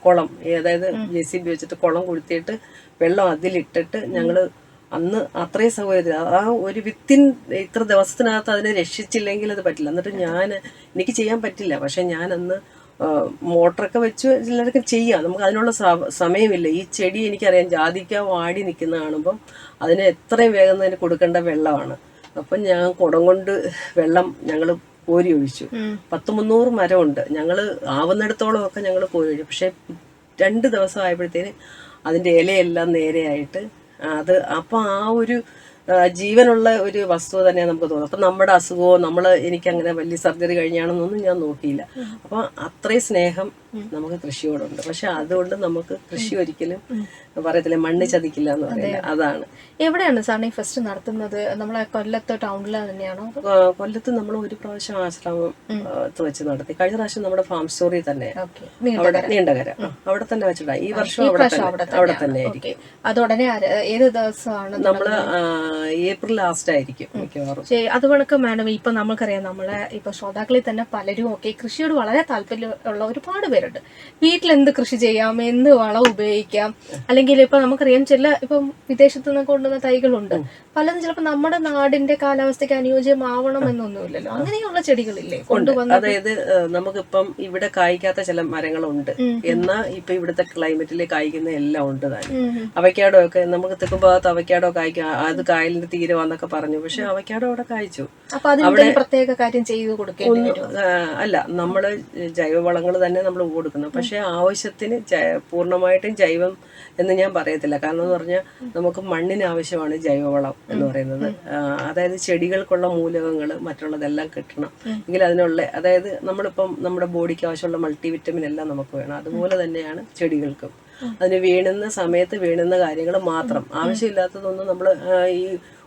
കുളം അതായത് ജെ സി ബി വെച്ചിട്ട് കുളം കൊടുത്തിട്ട് വെള്ളം അതിലിട്ടിട്ട് ഞങ്ങൾ അന്ന് അത്രയും സൗകര്യത്തിൽ. ആ ഒരു വിത്തിൻ ഇത്ര ദിവസത്തിനകത്ത് അതിനെ രക്ഷിച്ചില്ലെങ്കിൽ അത് പറ്റില്ല. എന്നിട്ട് ഞാൻ എനിക്ക് ചെയ്യാൻ പറ്റില്ല. പക്ഷെ ഞാൻ അന്ന് മോട്ടറൊക്കെ വെച്ച് ചിലർക്ക് ചെയ്യാം. നമുക്ക് അതിനുള്ള സമയമില്ല. ഈ ചെടി എനിക്കറിയാം ജാതിക്ക വാടി നിൽക്കുന്ന കാണുമ്പം അതിന് എത്രയും വേഗം തന്നെ കൊടുക്കേണ്ട വെള്ളമാണ്. അപ്പം ഞാൻ കുടം കൊണ്ട് വെള്ളം ഞങ്ങൾ കോരി ഒഴിച്ചു. പത്ത് മുന്നൂറ് മരമുണ്ട്. ഞങ്ങൾ ആവുന്നിടത്തോളം ഒക്കെ ഞങ്ങൾ കോരി ഒഴിച്ചു. പക്ഷെ രണ്ട് ദിവസം ആയപ്പോഴത്തേന് അതിന്റെ ഇലയെല്ലാം നേരെയായിട്ട് അത് അപ്പോൾ ആ ഒരു ജീവനുള്ള ഒരു വസ്തു തന്നെയാണ് നമുക്ക് തോന്നുന്നത്. അപ്പം നമ്മുടെ അസുഖമോ നമ്മൾ എനിക്ക് അങ്ങനെ വലിയ സർജറി കഴിഞ്ഞാണെന്നൊന്നും ഞാൻ നോക്കിയില്ല. അപ്പം അത്രയും സ്നേഹം നമുക്ക് കൃഷിയോടുണ്ട്. പക്ഷെ അതുകൊണ്ട് നമുക്ക് കൃഷി ഒരിക്കലും പറയത്തില്ലേ മണ്ണ് ചതിക്കില്ല എന്ന് പറയുന്നത് അതാണ്. എവിടെയാണ് സാറിന് ഫസ്റ്റ് നടത്തുന്നത്? നമ്മളെ കൊല്ലത്ത് ടൗണിൽ തന്നെയാണോ? കൊല്ലത്ത് നമ്മൾ ഒരു പ്രാവശ്യം ആശ്രമം വെച്ച് നടത്തി. കഴിഞ്ഞ പ്രാവശ്യം നമ്മുടെ ഫാം സ്റ്റോറി തന്നെ. അവിടെ നീണ്ടകര. അവിടെ തന്നെ വെച്ചിട്ടാ. ഈ വർഷം അവിടെ തന്നെ ആയിരിക്കും ഓക്കെ. അത് ഉടനെ ഏത് ദിവസമാണ് നമ്മൾ ഏപ്രിൽ ലാസ്റ്റ് ആയിരിക്കും മിക്കവാറും. അത് കണക്ക് മാഡം ഇപ്പൊ നമുക്കറിയാം നമ്മളെ ഇപ്പൊ ശ്രോതാക്കളിൽ തന്നെ പലരും ഒക്കെ കൃഷിയോട് വളരെ താല്പര്യമുള്ള ഒരുപാട് പേരുണ്ട്. വീട്ടിൽ എന്ത് കൃഷി ചെയ്യാം? എന്ത് വളം ഉപയോഗിക്കാം? അല്ലെങ്കിൽ ഇപ്പൊ നമുക്കറിയാം ചില ഇപ്പം വിദേശത്തു നിന്ന് കൊണ്ടുവന്ന തൈകളുണ്ട്. പലതും ചിലപ്പോൾ നമ്മുടെ നാടിന്റെ കാലാവസ്ഥയ്ക്ക് അനുയോജ്യമാവണം എന്നൊന്നുമില്ലല്ലോ. അങ്ങനെയുള്ള ചെടികളില്ലേ? കൊണ്ടുവന്ന അതായത് നമുക്കിപ്പം ഇവിടെ കായ്ക്കാത്ത ചില മരങ്ങളുണ്ട്. എന്നാ ഇപ്പൊ ഇവിടുത്തെ ക്ലൈമറ്റിൽ കായ്ക്കുന്ന എല്ലാം ഉണ്ട് താനും. അവക്കാടോ ഒക്കെ നമുക്ക് തെക്കും ഭാഗത്ത് അവക്കാടോ കായ്ക്കാം അത് കായലിന്റെ തീരെ വന്നൊക്കെ പറഞ്ഞു. പക്ഷെ അവക്കാടോ അവിടെ കായ്ച്ചു. അപ്പൊ അതിന് പ്രത്യേക കാര്യം ചെയ്തു കൊടുക്കേണ്ടി അല്ല നമ്മൾ ജൈവവളങ്ങൾ തന്നെ നമ്മൾ കൊടുക്കുന്നു. പക്ഷെ ആവശ്യത്തിന് പൂർണമായിട്ടും ജൈവം എന്ന് ഞാൻ പറയത്തില്ല. കാരണം എന്ന് പറഞ്ഞാൽ നമുക്ക് മണ്ണിന് ആവശ്യമാണ് ജൈവവളം എന്ന് പറയുന്നത്. അതായത് ചെടികൾക്കുള്ള മൂലകങ്ങൾ മറ്റുള്ളതെല്ലാം കിട്ടണം. എങ്കിൽ അതിനുള്ള അതായത് നമ്മളിപ്പം നമ്മുടെ ബോഡിക്ക് ആവശ്യമുള്ള മൾട്ടി വിറ്റമിൻ എല്ലാം നമുക്ക് വേണം. അതുപോലെ തന്നെയാണ് ചെടികൾക്കും. അതിന് വീണുന്ന സമയത്ത് വീണുന്ന കാര്യങ്ങൾ മാത്രം. ആവശ്യമില്ലാത്തതൊന്നും നമ്മൾ ഈ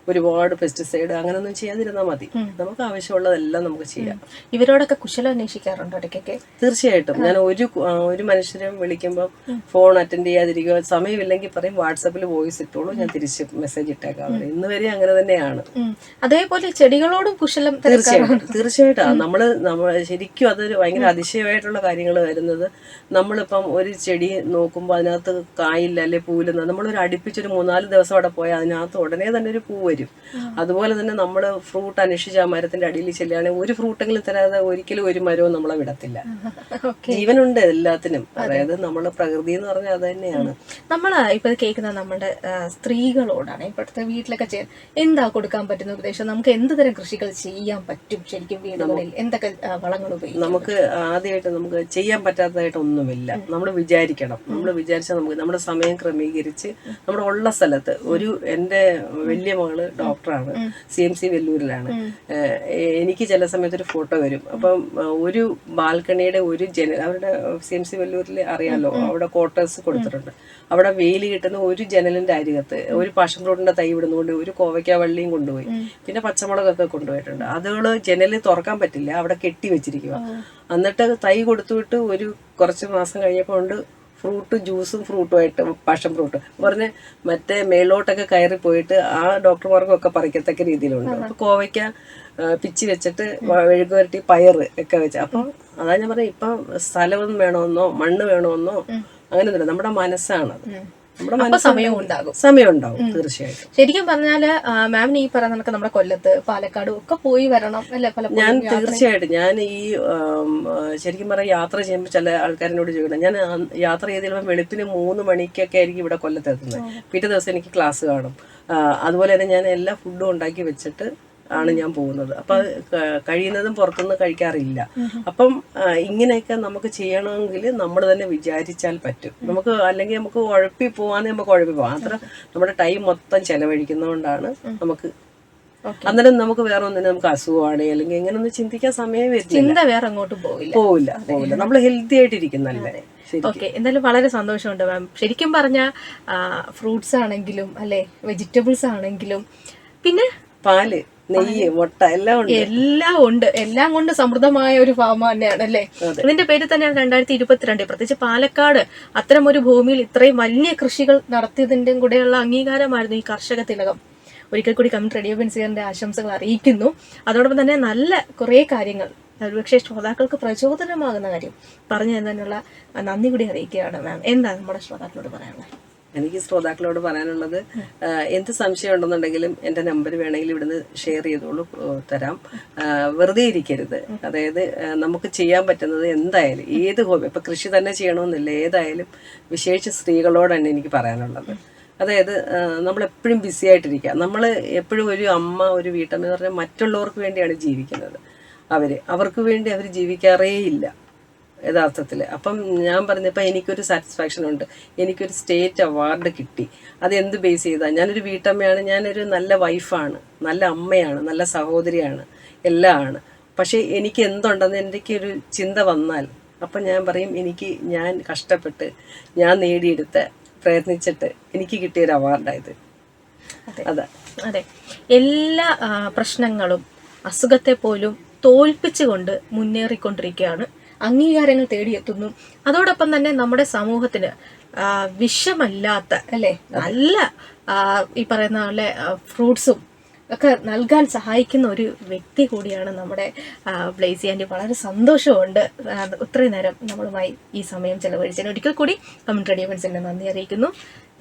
ഒരുപാട് പെസ്റ്റിസൈഡ് അങ്ങനെയൊന്നും ചെയ്യാതിരുന്നാൽ മതി. നമുക്ക് ആവശ്യമുള്ളതെല്ലാം നമുക്ക് ചെയ്യാം. ഇവരോടൊക്കെ കുശലം അന്വേഷിക്കാറുണ്ടോ ഇടയ്ക്കൊക്കെ? തീർച്ചയായിട്ടും. ഞാൻ ഒരു ഒരു മനുഷ്യരും വിളിക്കുമ്പോൾ ഫോൺ അറ്റൻഡ് ചെയ്യാതിരിക്കുക സമയമില്ലെങ്കിൽ പറയും വാട്സപ്പിൽ വോയിസ് ഇട്ടോളൂ ഞാൻ തിരിച്ച് മെസ്സേജ് ഇട്ടേക്കാം. ഇന്ന് വരെ അങ്ങനെ തന്നെയാണ്. അതേപോലെ ചെടികളോടും കുശലം തീർച്ചയായിട്ടും. തീർച്ചയായിട്ടും. നമ്മൾ നമ്മൾ ശരിക്കും അതൊരു ഭയങ്കര അതിശയമായിട്ടുള്ള കാര്യങ്ങൾ വരുന്നത് നമ്മളിപ്പം ഒരു ചെടി നോക്കുമ്പോൾ അതിനകത്ത് കായില്ല അല്ലെ പൂവില്ല നമ്മളൊരു അടുപ്പിച്ചൊരു മൂന്നാൽ ദിവസം അവിടെ പോയാൽ അതിനകത്ത് ഉടനെ തന്നെ ഒരു പൂ വരും. അതുപോലെ തന്നെ നമ്മൾ ഫ്രൂട്ട് അന്വേഷിച്ച് ആ മരത്തിന്റെ അടിയിൽ ചെല്ലുകയാണെങ്കിൽ ഒരു ഫ്രൂട്ടെങ്കിലും തരാതെ ഒരിക്കലും ഒരു മരവും നമ്മളെ വിടത്തില്ല. ജീവനുണ്ട് എല്ലാത്തിനും. അതായത് നമ്മളെ പ്രകൃതി എന്ന് പറഞ്ഞാൽ അത് തന്നെയാണ്. നമ്മൾ ഇപ്പൊ കേൾക്കുന്ന നമ്മുടെ സ്ത്രീകളോടാണ് ഇപ്പോഴത്തെ വീട്ടിലൊക്കെ ചെയ്യാൻ എന്താ കൊടുക്കാൻ പറ്റുന്ന ഉപദേശം? നമുക്ക് എന്ത് തരം കൃഷികൾ ചെയ്യാൻ പറ്റും ശരിക്കും വീടുകളിൽ? എന്തൊക്കെ വളങ്ങൾ ഉപയോഗിക്കും നമുക്ക് ആദ്യമായിട്ട് നമുക്ക് ചെയ്യാൻ പറ്റാത്തതായിട്ട് ഒന്നുമില്ല. നമ്മൾ വിചാരിക്കണം. നമ്മൾ വിചാരിച്ചാൽ നമുക്ക് നമ്മുടെ സമയം ക്രമീകരിച്ച് നമ്മുടെ ഉള്ള സ്ഥലത്ത് ഒരു എന്റെ വലിയ മകൾ ഡോക്ടറാണ്. സി എം സി വെല്ലൂരിലാണ്. എനിക്ക് ചില സമയത്ത് ഒരു ഫോട്ടോ വരും. അപ്പം ഒരു ബാൽക്കണിയുടെ ഒരു ജനൽ അവരുടെ സി എം സി വെല്ലൂരിൽ അറിയാലോ അവിടെ ക്വാർട്ടേഴ്സ് കൊടുത്തിട്ടുണ്ട്. അവിടെ വെയിൽ കിട്ടുന്ന ഒരു ജനലിന്റെ അരികത്ത് ഒരു പാഷൻ ഫ്രൂട്ടിന്റെ തൈ ഇടുന്നുകൊണ്ട് ഒരു കോവയ്ക്ക വള്ളിയും കൊണ്ടുപോയി. പിന്നെ പച്ചമുളകൊക്കെ കൊണ്ടുപോയിട്ടുണ്ട്. അതുകൾ ജനലിൽ തുറക്കാൻ പറ്റില്ല. അവിടെ കെട്ടി വെച്ചിരിക്കുക എന്നിട്ട് തൈ കൊടുത്തു വിട്ട് ഒരു കുറച്ച് മാസം കഴിഞ്ഞപ്പോൾ കൊണ്ട് ഫ്രൂട്ട് ജ്യൂസും ഫ്രൂട്ടുമായിട്ട് പാഷൻ ഫ്രൂട്ട്. പറഞ്ഞ് മറ്റേ മേലോട്ടൊക്കെ കയറി പോയിട്ട് ആ ഡോക്ടർമാർക്കൊക്കെ പറിക്കത്തക്ക രീതിയിലുണ്ട്. അപ്പൊ കോവയ്ക്ക പിച്ചി വെച്ചിട്ട് വ- മെഴുക്ക് വരട്ടി പയറ് ഒക്കെ വെച്ച്. അപ്പം അതാ ഞാൻ പറഞ്ഞ ഇപ്പം സ്ഥലം വേണമെന്നോ മണ്ണ് വേണമെന്നോ അങ്ങനെയൊന്നുമില്ല. നമ്മുടെ മനസ്സാണത്. നമ്മുടെ ഉണ്ടാകും. സമയം തീർച്ചയായിട്ടും. ശരിക്കും പറഞ്ഞാൽ മാമിന് ഈ പറയുന്ന കണക്ക് നമ്മുടെ കൊല്ലത്ത് പാലക്കാട് ഒക്കെ പോയി വരണം അല്ലെ? ഞാൻ തീർച്ചയായിട്ടും ഞാൻ ഈ ശരിക്കും പറയാം യാത്ര ചെയ്യുമ്പോൾ ചില ആൾക്കാരോട് ചോദിക്കണം ഞാൻ യാത്ര ചെയ്ത് ചിലപ്പോൾ വെളുപ്പിന് മൂന്ന് മണിക്കൊക്കെ ആയിരിക്കും ഇവിടെ കൊല്ലത്തെത്തുന്നത് പിറ്റേ ദിവസം എനിക്ക് ക്ലാസ് കാണും. അതുപോലെ തന്നെ ഞാൻ എല്ലാ ഫുഡും ഉണ്ടാക്കി വെച്ചിട്ട് ആണ് ഞാൻ പോകുന്നത്. അപ്പൊ അത് കഴിയുന്നതും പുറത്തുനിന്ന് കഴിക്കാറില്ല. അപ്പം ഇങ്ങനെയൊക്കെ നമുക്ക് ചെയ്യണമെങ്കിൽ നമ്മൾ തന്നെ വിചാരിച്ചാൽ പറ്റും. നമുക്ക് അല്ലെങ്കിൽ നമുക്ക് ഉഴപ്പി പോവാന്ന് നമുക്ക് ഉഴപ്പി പോവാം. അത്ര നമ്മുടെ ടൈം മൊത്തം ചെലവഴിക്കുന്നതുകൊണ്ടാണ് നമുക്ക് അന്നേരം നമുക്ക് വേറെ ഒന്നിനും നമുക്ക് അസുഖമാണ് അല്ലെങ്കിൽ എങ്ങനെയൊന്നും ചിന്തിക്കാൻ സമയം വരില്ല ചിന്ത വേറെ അങ്ങോട്ട് പോവില്ല പോവില്ല പോവില്ല. നമ്മൾ ഹെൽത്തി ആയിട്ടിരിക്കുന്നല്ലേ ഓക്കെ. എന്തായാലും വളരെ സന്തോഷമുണ്ട് മാം ശരിക്കും പറഞ്ഞ ഫ്രൂട്ട്സ് ആണെങ്കിലും അല്ലെ വെജിറ്റബിൾസ് ആണെങ്കിലും പിന്നെ പാൽ. നെയ്യ് മുട്ട എല്ലാം ഉണ്ട്. എല്ലാം ഉണ്ട്. എല്ലാം കൊണ്ട് സമൃദ്ധമായ ഒരു ഫാം തന്നെയാണ് അല്ലേ? ഇതിന്റെ പേര് തന്നെയാണ് രണ്ടായിരത്തി ഇരുപത്തിരണ്ട് പ്രത്യേകിച്ച് പാലക്കാട് അത്തരം ഒരു ഭൂമിയിൽ ഇത്രയും വലിയ കൃഷികൾ നടത്തിയതിന്റെയും കൂടെയുള്ള അംഗീകാരമായിരുന്നു ഈ കർഷക തിലകം. ഒരിക്കൽ കൂടി കമ്മിറ്റ് റേഡിയോ ബെൻസിയറിന്റെ ആശംസകൾ അറിയിക്കുന്നു. അതോടൊപ്പം തന്നെ നല്ല കുറേ കാര്യങ്ങൾ ഒരുപക്ഷെ ശ്രോതാക്കൾക്ക് പ്രചോദനമാകുന്ന കാര്യം പറഞ്ഞു തന്നതിനുള്ള നന്ദി കൂടി അറിയിക്കുകയാണ് മാം എന്താണ് നമ്മുടെ ശ്രോതാക്കളോട് പറയാനുള്ളത്? എനിക്ക് ശ്രോതാക്കളോട് പറയാനുള്ളത് എന്ത് സംശയം ഉണ്ടെന്നുണ്ടെങ്കിലും എന്റെ നമ്പർ വേണമെങ്കിൽ ഇവിടുന്ന് ഷെയർ ചെയ്തോളൂ തരാം. വെറുതെ ഇരിക്കരുത്. അതായത് നമുക്ക് ചെയ്യാൻ പറ്റുന്നത് എന്തായാലും ഏത് ഹോബി ഇപ്പം കൃഷി തന്നെ ചെയ്യണമെന്നില്ല ഏതായാലും വിശേഷിച്ച് സ്ത്രീകളോടാണ് എനിക്ക് പറയാനുള്ളത്. അതായത് നമ്മൾ എപ്പോഴും ബിസി ആയിട്ടിരിക്കുക. നമ്മൾ എപ്പോഴും ഒരു അമ്മ ഒരു വീട്ടമ്മ എന്ന് പറഞ്ഞാൽ മറ്റുള്ളവർക്ക് വേണ്ടിയാണ് ജീവിക്കുന്നത്. അവർ അവർക്ക് വേണ്ടി അവർ ജീവിക്കാറേ ഇല്ല യഥാർത്ഥത്തിൽ അപ്പം ഞാൻ പറഞ്ഞപ്പോൾ എനിക്കൊരു സാറ്റിസ്ഫാക്ഷൻ ഉണ്ട്. എനിക്കൊരു സ്റ്റേറ്റ് അവാർഡ് കിട്ടി. അത് എന്ത് ബേസ് ചെയ്താൽ ഞാനൊരു വീട്ടമ്മയാണ്. ഞാനൊരു നല്ല വൈഫാണ് നല്ല അമ്മയാണ്. നല്ല സഹോദരിയാണ്. എല്ലാം ആണ് പക്ഷേ എനിക്ക് എന്തുണ്ടെന്ന് എനിക്കൊരു ചിന്ത വന്നാൽ അപ്പം ഞാൻ പറയും എനിക്ക് ഞാൻ കഷ്ടപ്പെട്ട് ഞാൻ നേടിയെടുത്ത് പ്രയത്നിച്ചിട്ട് എനിക്ക് കിട്ടിയൊരു അവാർഡായത് അതെ. അതെ. എല്ലാ പ്രശ്നങ്ങളും അസുഖത്തെ പോലും തോൽപ്പിച്ചുകൊണ്ട് മുന്നേറിക്കൊണ്ടിരിക്കുകയാണ് അംഗീകാരങ്ങൾ തേടിയെത്തുന്നു. അതോടൊപ്പം തന്നെ നമ്മുടെ സമൂഹത്തിന് വിഷമല്ലാത്ത അല്ലെ? നല്ല ഈ പറയുന്ന പോലെ ഫ്രൂട്ട്സും ഒക്കെ നൽകാൻ സഹായിക്കുന്ന ഒരു വ്യക്തി കൂടിയാണ് നമ്മുടെ ബ്ലേസി ആന്റി വളരെ സന്തോഷമുണ്ട്. ഇത്രയും നേരം നമ്മളുമായി ഈ സമയം ചെലവഴിച്ചതിന്. ഒരിക്കൽ കൂടി കമന്റ് റേഡിയോ മനസ്സിന്റെ നന്ദി അറിയിക്കുന്നു.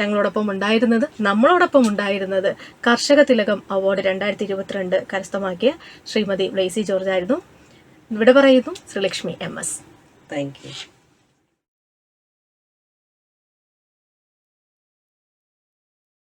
ഞങ്ങളോടൊപ്പം ഉണ്ടായിരുന്നത് നമ്മളോടൊപ്പം ഉണ്ടായിരുന്നത് കർഷക തിലകം അവാർഡ് രണ്ടായിരത്തി ഇരുപത്തിരണ്ട് കരസ്ഥമാക്കിയ ശ്രീമതി ബ്ലേസി ജോർജ് ആയിരുന്നു. ഇവിടെ പറയുന്നു Sreelakshmi M S thank you